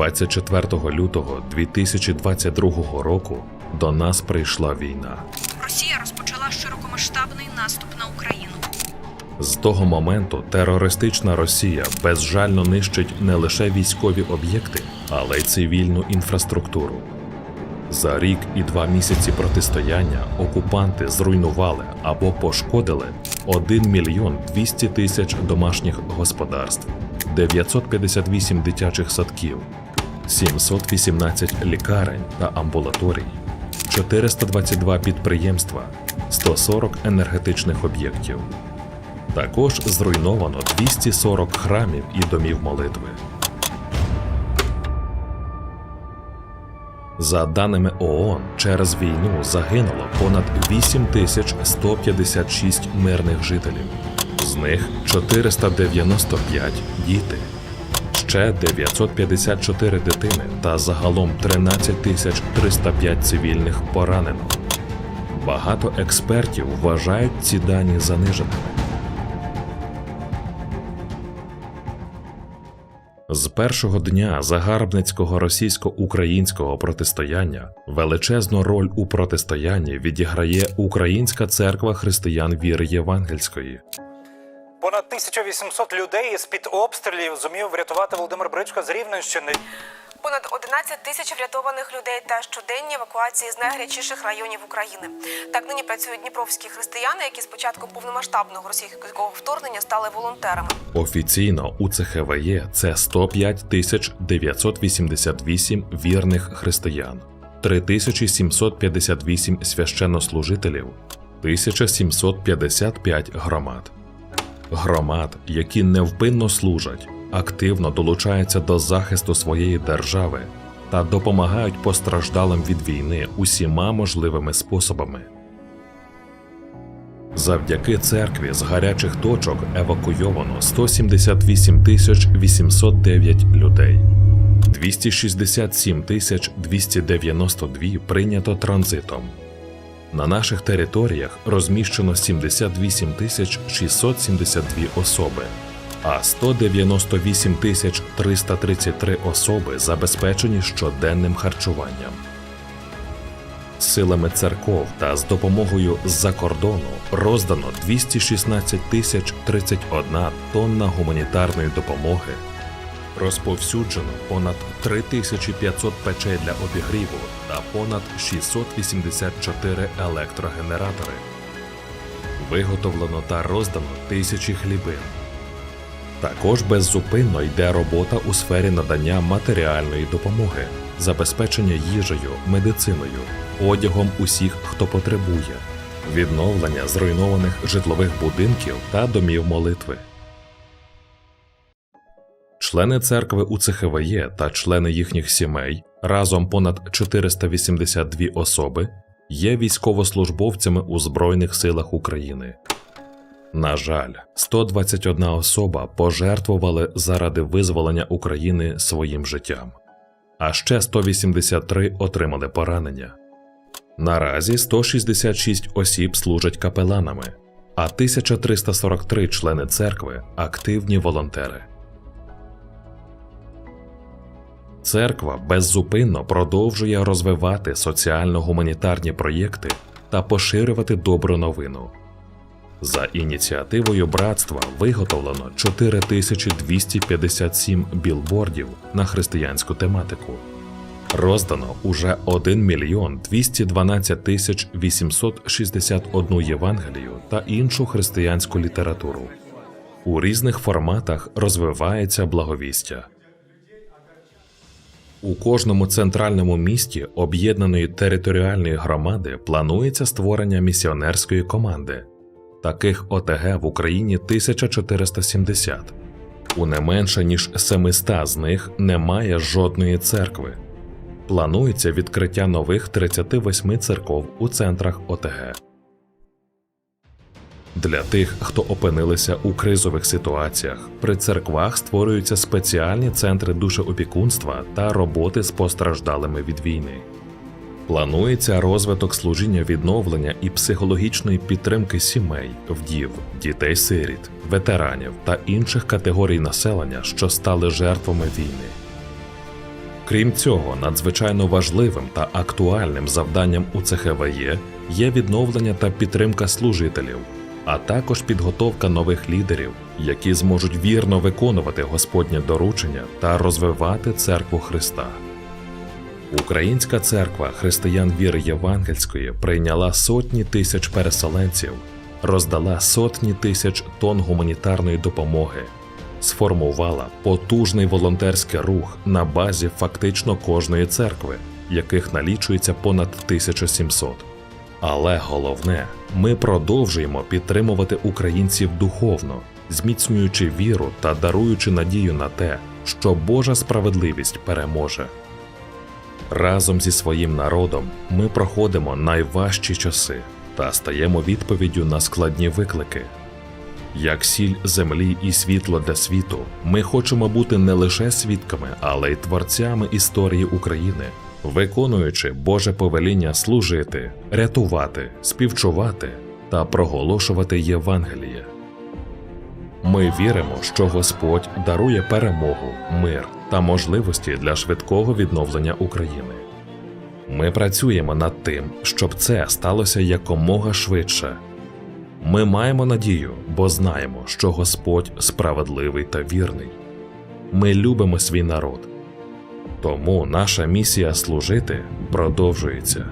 24 лютого 2022 року до нас прийшла війна. Росія розпочала широкомасштабний наступ на Україну. З того моменту терористична Росія безжально нищить не лише військові об'єкти, але й цивільну інфраструктуру. За рік і два місяці протистояння окупанти зруйнували або пошкодили 1 мільйон 200 тисяч домашніх господарств, 958 дитячих садків, 718 лікарень та амбулаторій, 422 підприємства, 140 енергетичних об'єктів. Також зруйновано 240 храмів і домів молитви. За даними ООН, через війну загинуло понад 8156 мирних жителів. З них 495 діти, ще 954 дитини та загалом 13 тисяч 305 цивільних поранено. Багато експертів вважають ці дані заниженими. З першого дня загарбницького російсько-українського протистояння величезну роль у протистоянні відіграє Українська церква християн віри Євангельської. Понад 1800 людей з під обстрілів зумів врятувати Володимир Бричко з Рівненщини. Понад 11 тисяч врятованих людей та щоденні евакуації з найгарячіших районів України. Так нині працюють дніпровські християни, які з початку повномасштабного російського вторгнення стали волонтерами. Офіційно у ЦХВЄ це 105 тисяч 988 вірних християн, 3758 священнослужителів, 1755 громад. Громад, які невпинно служать, активно долучаються до захисту своєї держави та допомагають постраждалим від війни усіма можливими способами. Завдяки церкві з гарячих точок евакуйовано 178 тисяч 809 людей. 267 тисяч 292 прийнято транзитом. На наших територіях розміщено 78 тисяч 672 особи, а 198 тисяч 333 особи забезпечені щоденним харчуванням. Силами церков та з допомогою з-за кордону роздано 216 тисяч 31 тонна гуманітарної допомоги. Розповсюджено понад 3500 печей для обігріву та понад 684 електрогенератори. Виготовлено та роздано тисячі хлібин. Також беззупинно йде робота у сфері надання матеріальної допомоги, забезпечення їжею, медициною, одягом усіх, хто потребує, відновлення зруйнованих житлових будинків та домів молитви. Члени церкви УЦХВЄ та члени їхніх сімей разом понад 482 особи є військовослужбовцями у Збройних силах України. На жаль, 121 особа пожертвували заради визволення України своїм життям, а ще 183 отримали поранення. Наразі 166 осіб служать капеланами, а 1343 члени церкви активні волонтери. Церква беззупинно продовжує розвивати соціально-гуманітарні проєкти та поширювати добру новину. За ініціативою братства виготовлено 4257 білбордів на християнську тематику. Роздано уже 1 мільйон 212 тисяч 861 Євангелію та іншу християнську літературу. У різних форматах розвивається благовістя. У кожному центральному місті об'єднаної територіальної громади планується створення місіонерської команди. Таких ОТГ в Україні 1470. У не менше ніж 700 з них немає жодної церкви. Планується відкриття нових 38 церков у центрах ОТГ. Для тих, хто опинилися у кризових ситуаціях, при церквах створюються спеціальні центри душеопікунства та роботи з постраждалими від війни. Планується розвиток служіння відновлення і психологічної підтримки сімей, вдів, дітей-сиріт, ветеранів та інших категорій населення, що стали жертвами війни. Крім цього, надзвичайно важливим та актуальним завданням УЦХВЄ є відновлення та підтримка служителів, а також підготовка нових лідерів, які зможуть вірно виконувати Господнє доручення та розвивати церкву Христа. Українська церква християн віри Євангельської прийняла сотні тисяч переселенців, роздала сотні тисяч тонн гуманітарної допомоги, сформувала потужний волонтерський рух на базі фактично кожної церкви, яких налічується понад 1700. Але головне, ми продовжуємо підтримувати українців духовно, зміцнюючи віру та даруючи надію на те, що Божа справедливість переможе. Разом зі своїм народом ми проходимо найважчі часи та стаємо відповіддю на складні виклики. Як сіль землі і світло для світу, ми хочемо бути не лише свідками, але й творцями історії України, виконуючи Боже повеління служити, рятувати, співчувати та проголошувати Євангеліє. Ми віримо, що Господь дарує перемогу, мир та можливості для швидкого відновлення України. Ми працюємо над тим, щоб це сталося якомога швидше. Ми маємо надію, бо знаємо, що Господь справедливий та вірний. Ми любимо свій народ. Тому наша місія служити продовжується.